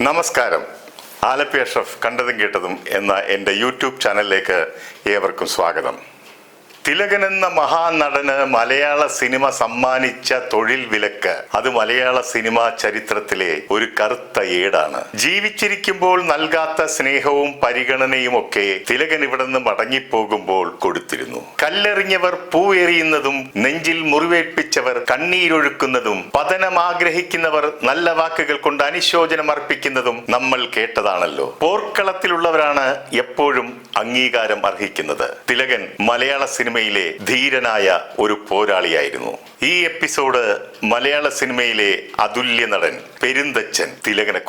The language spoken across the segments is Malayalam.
നമസ്കാരം. ആലപ്പി അഷ്റഫ് കണ്ടതും കേട്ടതും എന്ന എന്റെ യൂട്യൂബ് ചാനലിലേക്ക് ഏവർക്കും സ്വാഗതം. തിലകൻ എന്ന മഹാനടന് മലയാള സിനിമ സമ്മാനിച്ച തൊഴിൽ വിലക്ക്. അത് മലയാള സിനിമാ ചരിത്രത്തിലെ ഒരു കറുത്ത ഏടാണ്. ജീവിച്ചിരിക്കുമ്പോൾ നൽകാത്ത സ്നേഹവും പരിഗണനയും ഒക്കെ തിലകൻ ഇവിടെ നിന്ന് മടങ്ങിപ്പോകുമ്പോൾ കൊടുത്തിരുന്നു. കല്ലെറിഞ്ഞവർ പൂ എറിയുന്നതും നെഞ്ചിൽ മുറിവേൽപ്പിച്ചവർ കണ്ണീരൊഴുക്കുന്നതും പതനം ആഗ്രഹിക്കുന്നവർ നല്ല വാക്കുകൾ കൊണ്ട് അനുശോചനം അർപ്പിക്കുന്നതും നമ്മൾ കേട്ടതാണല്ലോ. പോർക്കളത്തിലുള്ളവരാണ് എപ്പോഴും അംഗീകാരം അർഹിക്കുന്നത്. തിലകൻ മലയാള സിനിമയിലെ ധീരനായ ഒരു പോരാളിയായിരുന്നു. ഈ എപ്പിസോഡ് മലയാള സിനിമയിലെ അതുല്യ നടൻ പെരുന്തച്ചൻ തിലകനെ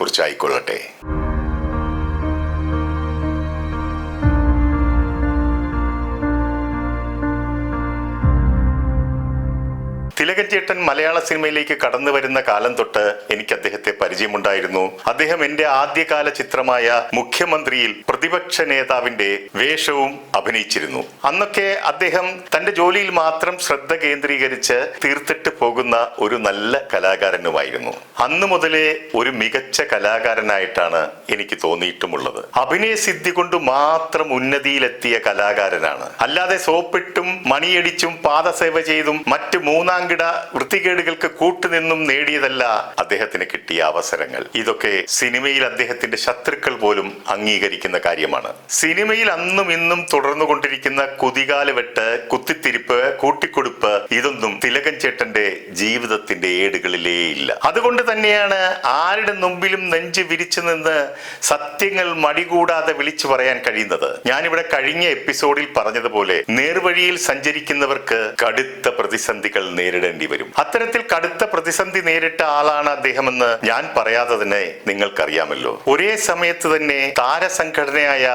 കുറിച്ചായിക്കൊള്ളട്ടെ തിലകൻ ചേട്ടൻ മലയാള സിനിമയിലേക്ക് കടന്നു വരുന്ന കാലം തൊട്ട് എനിക്ക് അദ്ദേഹത്തെ പരിചയമുണ്ടായിരുന്നു. അദ്ദേഹം എന്റെ ആദ്യകാല ചിത്രമായ മുഖ്യമന്ത്രിയിൽ പ്രതിപക്ഷ നേതാവിന്റെ വേഷവും അഭിനയിച്ചിരുന്നു. അന്നൊക്കെ അദ്ദേഹം തന്റെ ജോലിയിൽ മാത്രം ശ്രദ്ധ കേന്ദ്രീകരിച്ച് തീർത്തിട്ട് പോകുന്ന ഒരു നല്ല കലാകാരനുമായിരുന്നു. അന്നു മുതലേ ഒരു മികച്ച കലാകാരനായിട്ടാണ് എനിക്ക് തോന്നിയിട്ടുമുള്ളത്. അഭിനയ സിദ്ധി കൊണ്ട് മാത്രം ഉന്നതിയിലെത്തിയ കലാകാരനാണ്. അല്ലാതെ സോപ്പിട്ടും മണിയടിച്ചും പാദസേവ ചെയ്തും മറ്റ് മൂന്നാംകിട വൃത്തികേടുകൾക്ക് കൂട്ടുനിന്നും നേടിയതല്ല അദ്ദേഹത്തിന് കിട്ടിയ അവസരങ്ങൾ. ഇതൊക്കെ സിനിമയിൽ അദ്ദേഹത്തിന്റെ ശത്രുക്കൾ പോലും അംഗീകരിക്കുന്ന കാര്യമാണ്. സിനിമയിൽ അന്നും ഇന്നും തുടർന്നുകൊണ്ടിരിക്കുന്ന കുതികാൽ വെട്ട് കുത്തിത്തിരിപ്പ് കൂട്ടിക്കൊടുപ്പ് ഇതൊന്നും തിലകൻ ചേട്ടന്റെ ജീവിതത്തിന്റെ ഏടുകളിലേ ഇല്ല. അതുകൊണ്ട് തന്നെയാണ് ആരുടെ മുമ്പിലും നെഞ്ച് വിരിച്ചു നിന്ന് സത്യങ്ങൾ മടികൂടാതെ വിളിച്ചു പറയാൻ കഴിയുന്നത്. ഞാനിവിടെ കഴിഞ്ഞ എപ്പിസോഡിൽ പറഞ്ഞതുപോലെ നേർവഴിയിൽ സഞ്ചരിക്കുന്നവർക്ക് കടുത്ത പ്രതിസന്ധികൾ നേരിടേണ്ടി വരും. അത്തരത്തിൽ കടുത്ത പ്രതിസന്ധി നേരിട്ട ആളാണ് അദ്ദേഹമെന്ന് ഞാൻ പറയാതെ തന്നെ നിങ്ങൾക്കറിയാമല്ലോ. ഒരേ സമയത്ത് തന്നെ താരസംഘടനയായ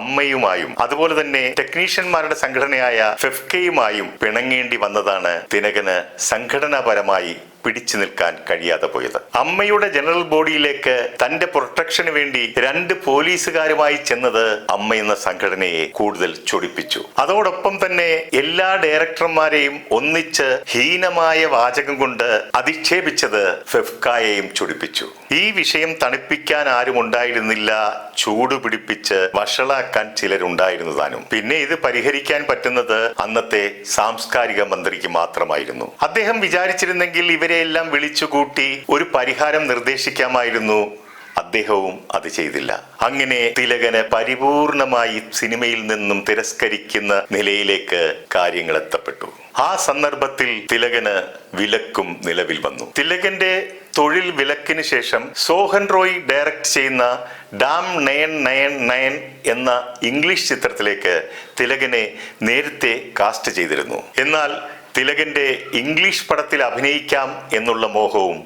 അമ്മയുമായും അതുപോലെ തന്നെ ടെക്നീഷ്യന്മാരുടെ സംഘടനയായ ഫെഫ്കയുമായും പിണങ്ങേണ്ടി വന്നതാണ് തിനകന് സംഘടനാപരമായി പിടിച്ചു നിൽക്കാൻ കഴിയാതെ പോയത്. അമ്മയുടെ ജനറൽ ബോഡിയിലേക്ക് തന്റെ പ്രൊട്ടക്ഷന് വേണ്ടി രണ്ട് പോലീസുകാരുമായി ചെന്നത് അമ്മ എന്ന സംഘടനയെ കൂടുതൽ ചൊടിപ്പിച്ചു. അതോടൊപ്പം തന്നെ എല്ലാ ഡയറക്ടർമാരെയും ഒന്നിച്ച് ഹീനമായ വാചകം കൊണ്ട് അധിക്ഷേപിച്ചത് ഫെഫ്കായെയും ചൊടിപ്പിച്ചു. ഈ വിഷയം തണുപ്പിക്കാൻ ആരും ഉണ്ടായിരുന്നില്ല ചൂടുപിടിപ്പിച്ച് വഷളാക്കാൻ ചിലരുണ്ടായിരുന്നു താനും പിന്നെ ഇത് പരിഹരിക്കാൻ പറ്റുന്നത് അന്നത്തെ സാംസ്കാരിക മന്ത്രിക്ക് മാത്രമായിരുന്നു. അദ്ദേഹം വിചാരിച്ചിരുന്നെങ്കിൽ ഇവരെയെല്ലാം വിളിച്ചുകൂട്ടി ഒരു പരിഹാരം നിർദ്ദേശിക്കാമായിരുന്നു. അദ്ദേഹവും അത് ചെയ്തില്ല. അങ്ങനെ തിലകനെ പരിപൂർണമായി സിനിമയിൽ നിന്നും തിരസ്കരിക്കുന്ന നിലയിലേക്ക് കാര്യങ്ങൾ എത്തപ്പെട്ടു. ആ സന്ദർഭത്തിൽ തിലകന് വിലക്കും നിലവിൽ വന്നു. തിലകന്റെ തൊഴിൽ വിലക്കിന് ശേഷം സോഹൻ റോയ് ഡയറക്റ്റ് ചെയ്യുന്ന ഡാം നയൻ നയൻ നയൻ എന്ന ഇംഗ്ലീഷ് ചിത്രത്തിലേക്ക് തിലകനെ നേരത്തെ കാസ്റ്റ് ചെയ്തിരുന്നു. എന്നാൽ തിലകന്റെ ഇംഗ്ലീഷ് പടത്തിൽ അഭിനയിക്കാം എന്നുള്ള മോഹവും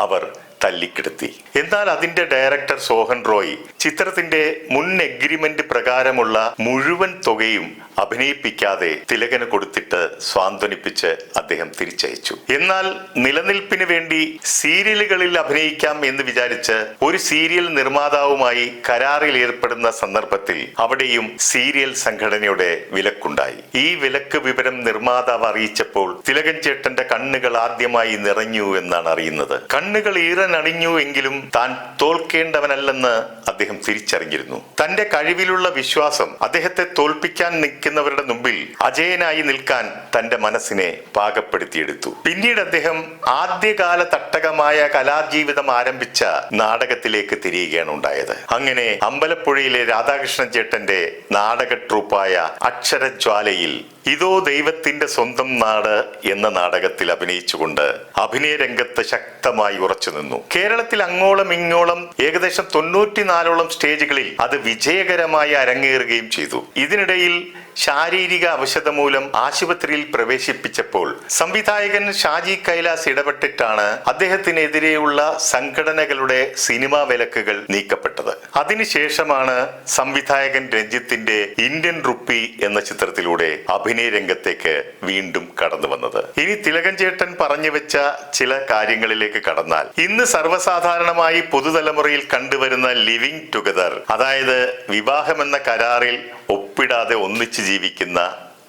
അവർ തല്ലിക്കെടുത്തി. എന്നാൽ അതിന്റെ ഡയറക്ടർ സോഹൻ റോയ് ചിത്രത്തിന്റെ മുൻ എഗ്രിമെന്റ് പ്രകാരമുള്ള മുഴുവൻ തുകയും അഭിനയിപ്പിക്കാതെ തിലകന് കൊടുത്തിട്ട് സ്വാന്തനിപ്പിച്ച് അദ്ദേഹം തിരിച്ചയച്ചു. എന്നാൽ നിലനിൽപ്പിന് വേണ്ടി സീരിയലുകളിൽ അഭിനയിക്കാം എന്ന് വിചാരിച്ച് ഒരു സീരിയൽ നിർമ്മാതാവുമായി കരാറിൽ ഏർപ്പെടുന്ന സന്ദർഭത്തിൽ അവിടെയും സീരിയൽ സംഘടനയുടെ വിലക്കുണ്ടായി. ഈ വിലക്ക് വിവരം നിർമ്മാതാവ് അറിയിച്ചപ്പോൾ തിലകൻ ചേട്ടന്റെ കണ്ണുകൾ ആദ്യമായി നിറഞ്ഞു എന്നാണ് അറിയുന്നത്. കണ്ണുകൾ ഈറനണിഞ്ഞു എങ്കിലും താൻ തോൽക്കേണ്ടവനല്ലെന്ന് അദ്ദേഹം തിരിച്ചറിഞ്ഞിരുന്നു. തന്റെ കഴിവിലുള്ള വിശ്വാസം അദ്ദേഹത്തെ തോൽപ്പിക്കാൻ നിൽക്കുന്നവരുടെ മുമ്പിൽ അജയനായി നിൽക്കാൻ തന്റെ മനസ്സിനെ പാകപ്പെടുത്തിയെടുത്തു. പിന്നീട് അദ്ദേഹം ആദ്യകാല തട്ടകമായ കലാജീവിതം ആരംഭിച്ച നാടകത്തിലേക്ക് തിരിയുകയാണ് ഉണ്ടായത്. അങ്ങനെ അമ്പലപ്പുഴയിലെ രാധാകൃഷ്ണൻ ചേട്ടന്റെ നാടക ട്രൂപ്പായ അക്ഷരജ്വാലയിൽ ഇതോ ദൈവത്തിന്റെ സ്വന്തം നാട് എന്ന നാടകത്തിൽ അഭിനയിച്ചുകൊണ്ട് അഭിനയ രംഗത്ത് ശക്തമായി ഉറച്ചു നിന്നു. കേരളത്തിൽ അങ്ങോളം ഇങ്ങോളം ഏകദേശം തൊണ്ണൂറ്റിനാലോളം സ്റ്റേജുകളിൽ അത് വിജയകരമായി അരങ്ങേറുകയും ചെയ്തു. ഇതിനിടയിൽ ശാരീരിക അവശത മൂലം ആശുപത്രിയിൽ പ്രവേശിപ്പിച്ചപ്പോൾ സംവിധായകൻ ഷാജി കൈലാസ് ഇടപെട്ടിട്ടാണ് അദ്ദേഹത്തിനെതിരെയുള്ള സംഘടനകളുടെ സിനിമാ വിലക്കുകൾ നീക്കപ്പെട്ടത്. അതിനുശേഷമാണ് സംവിധായകൻ രഞ്ജിത്തിന്റെ ഇന്ത്യൻ റുപ്പി എന്ന ചിത്രത്തിലൂടെ അഭിനയ രംഗത്തേക്ക് വീണ്ടും കടന്നു വന്നത്. ഇനി തിലകൻ ചേട്ടൻ പറഞ്ഞു വെച്ച ചില കാര്യങ്ങളിലേക്ക് കടന്നാൽ. ഇന്ന് സർവസാധാരണമായി പുതുതലമുറയിൽ കണ്ടുവരുന്ന ലിവിംഗ് ടുഗദർ അതായത് വിവാഹമെന്ന കരാറിൽ ഒപ്പിടാതെ ഒന്നിച്ചു ജീവിക്കുന്ന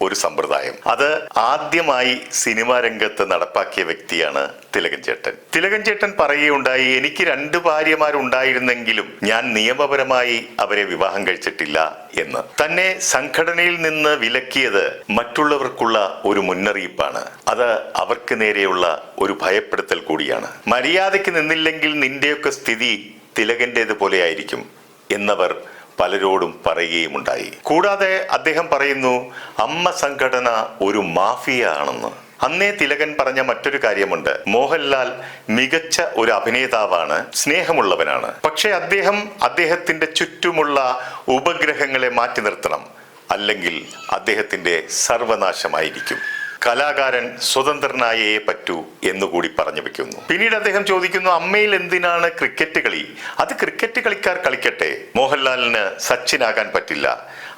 ഒരു സമ്പ്രദായം. അത് ആദ്യമായി സിനിമാ രംഗത്ത് നടപ്പാക്കിയ വ്യക്തിയാണ് തിലകൻ ചേട്ടൻ. തിലകൻ ചേട്ടൻ പറയുകയുണ്ടായി എനിക്ക് രണ്ട് ഭാര്യമാരുണ്ടായിരുന്നെങ്കിലും ഞാൻ നിയമപരമായി അവരെ വിവാഹം കഴിച്ചിട്ടില്ല എന്ന്. തന്നെ സംഘടനയിൽ നിന്ന് വിലക്കിയത് മറ്റുള്ളവർക്കുള്ള ഒരു മുന്നറിയിപ്പാണ്. അത് അവർക്ക് നേരെയുള്ള ഒരു ഭയപ്പെടുത്തൽ കൂടിയാണ്. മര്യാദയ്ക്ക് നിന്നില്ലെങ്കിൽ നിന്റെയൊക്കെ സ്ഥിതി തിലകന്റേത് പോലെ ആയിരിക്കും എന്നവർ പലരോടും പറയുകയുമുണ്ടായി. കൂടാതെ അദ്ദേഹം പറയുന്നു അമ്മ സംഘടന ഒരു മാഫിയ ആണെന്ന് അന്നേ തിലകൻ പറഞ്ഞ മറ്റൊരു കാര്യമുണ്ട്. മോഹൻലാൽ മികച്ച ഒരു അഭിനേതാവാണ് സ്നേഹമുള്ളവനാണ്. പക്ഷേ അദ്ദേഹം അദ്ദേഹത്തിന്റെ ചുറ്റുമുള്ള ഉപഗ്രഹങ്ങളെ മാറ്റി നിർത്തണം. അല്ലെങ്കിൽ അദ്ദേഹത്തിന്റെ സർവനാശമായിരിക്കും. കലാകാരൻ സ്വതന്ത്രനായേ പറ്റൂ എന്നുകൂടി പറഞ്ഞു വെക്കുന്നു. പിന്നീട് അദ്ദേഹം ചോദിക്കുന്നു അമ്മയിൽ എന്തിനാണ് ക്രിക്കറ്റ് കളി? അത് ക്രിക്കറ്റ് കളിക്കാർ കളിക്കട്ടെ. മോഹൻലാലിന് സച്ചിനാകാൻ പറ്റില്ല.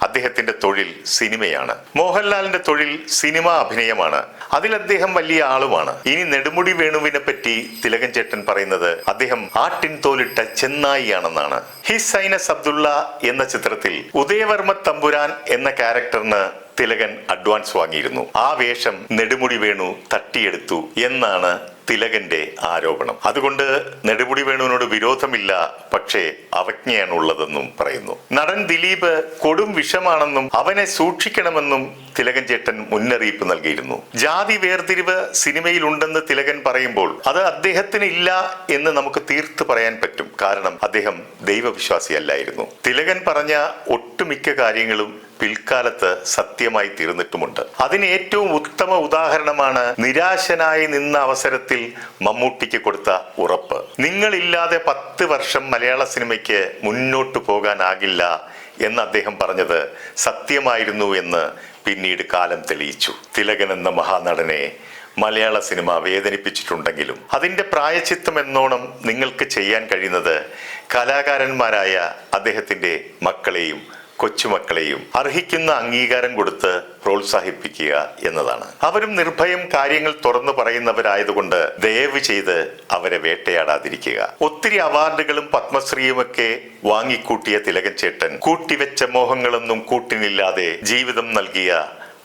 അദ്ദേഹത്തിന്റെ തൊഴിൽ സിനിമയാണ്. മോഹൻലാലിന്റെ തൊഴിൽ സിനിമ അഭിനയമാണ്. അതിൽ അദ്ദേഹം വലിയ ആളുമാണ്. ഇനി നെടുമുടി വേണുവിനെ പറ്റി തിലകൻ ചേട്ടൻ പറയുന്നത് അദ്ദേഹം ആട്ടിൻ തോലിട്ട ചെന്നായിയാണെന്നാണ്. ഹിസ് സൈനസ് അബ്ദുള്ള എന്ന ചിത്രത്തിൽ ഉദയവർമ്മ തമ്പുരാൻ എന്ന ക്യാരക്ടറിന് തിലകൻ അഡ്വാൻസ് വാങ്ങിയിരുന്നു. ആ വേഷം നെടുമുടി വേണു തട്ടിയെടുത്തു എന്നാണ് തിലകന്റെ ആരോപണം. അതുകൊണ്ട് നെടുപുടി വേണുവിനോട് വിരോധമില്ല പക്ഷേ അവജ്ഞയാണ് ഉള്ളതെന്നും പറയുന്നു. നടൻ ദിലീപ് കൊടും വിഷമാണെന്നും അവനെ സൂക്ഷിക്കണമെന്നും തിലകൻ ചേട്ടൻ മുന്നറിയിപ്പ് നൽകിയിരുന്നു. ജാതി വേർതിരിവ് സിനിമയിൽ ഉണ്ടെന്ന് തിലകൻ പറയുമ്പോൾ അത് അദ്ദേഹത്തിന് ഇല്ല എന്ന് നമുക്ക് തീർത്ത് പറയാൻ പറ്റും. കാരണം അദ്ദേഹം ദൈവവിശ്വാസിയല്ലായിരുന്നു. തിലകൻ പറഞ്ഞ ഒട്ടുമിക്ക കാര്യങ്ങളും പിൽക്കാലത്ത് സത്യമായി തീർന്നിട്ടുമുണ്ട്. അതിന് ഏറ്റവും ഉത്തമ ഉദാഹരണമാണ് നിരാശനായി നിന്ന അവസരത്തിൽ മമ്മൂട്ടിക്ക് കൊടുത്ത ഉറപ്പ്. നിങ്ങളില്ലാതെ പത്ത് വർഷം മലയാള സിനിമയ്ക്ക് മുന്നോട്ടു പോകാനാകില്ല എന്ന് അദ്ദേഹം പറഞ്ഞത് സത്യമായിരുന്നു എന്ന് പിന്നീട് കാലം തെളിയിച്ചു. തിലകൻ എന്ന മഹാനടനെ മലയാള സിനിമ വേദനിപ്പിച്ചിട്ടുണ്ടെങ്കിലും അതിന്റെ പ്രായച്ചിത്തം എന്നോണം നിങ്ങൾക്ക് ചെയ്യാൻ കഴിയുന്നത് കലാകാരന്മാരായ അദ്ദേഹത്തിന്റെ മക്കളെയും കൊച്ചുമക്കളെയും അർഹിക്കുന്ന അംഗീകാരം കൊടുത്ത് പ്രോത്സാഹിപ്പിക്കുക എന്നതാണ്. അവരും നിർഭയം കാര്യങ്ങൾ തുറന്നു പറയുന്നവരായതുകൊണ്ട് ദയവ് ചെയ്ത് അവരെ വേട്ടയാടാതിരിക്കുക. ഒത്തിരി അവാർഡുകളും പത്മശ്രീയുമൊക്കെ വാങ്ങിക്കൂട്ടിയ തിലകൻ ചേട്ടൻ കൂട്ടിവെച്ച മോഹങ്ങളൊന്നും കൂട്ടിനില്ലാതെ ജീവിതം നൽകിയ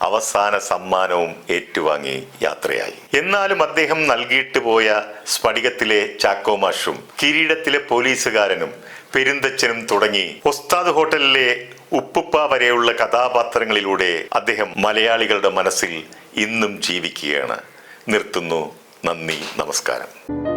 അവസാന സമ്മാനവും ഏറ്റുവാങ്ങി യാത്രയായി. എന്നാലും അദ്ദേഹം നൽകിയിട്ട് പോയ സ്ഫടികത്തിലെ ചാക്കോമാഷും കിരീടത്തിലെ പോലീസുകാരനും പെരുന്തച്ചനും തുടങ്ങി. ഒസ്താദ് ഹോട്ടലിലെ ഉപ്പുപ്പ വരെയുള്ള കഥാപാത്രങ്ങളിലൂടെ അദ്ദേഹം മലയാളികളുടെ മനസ്സിൽ ഇന്നും ജീവിക്കുകയാണ്. നിർത്തുന്നു. നന്ദി. നമസ്കാരം.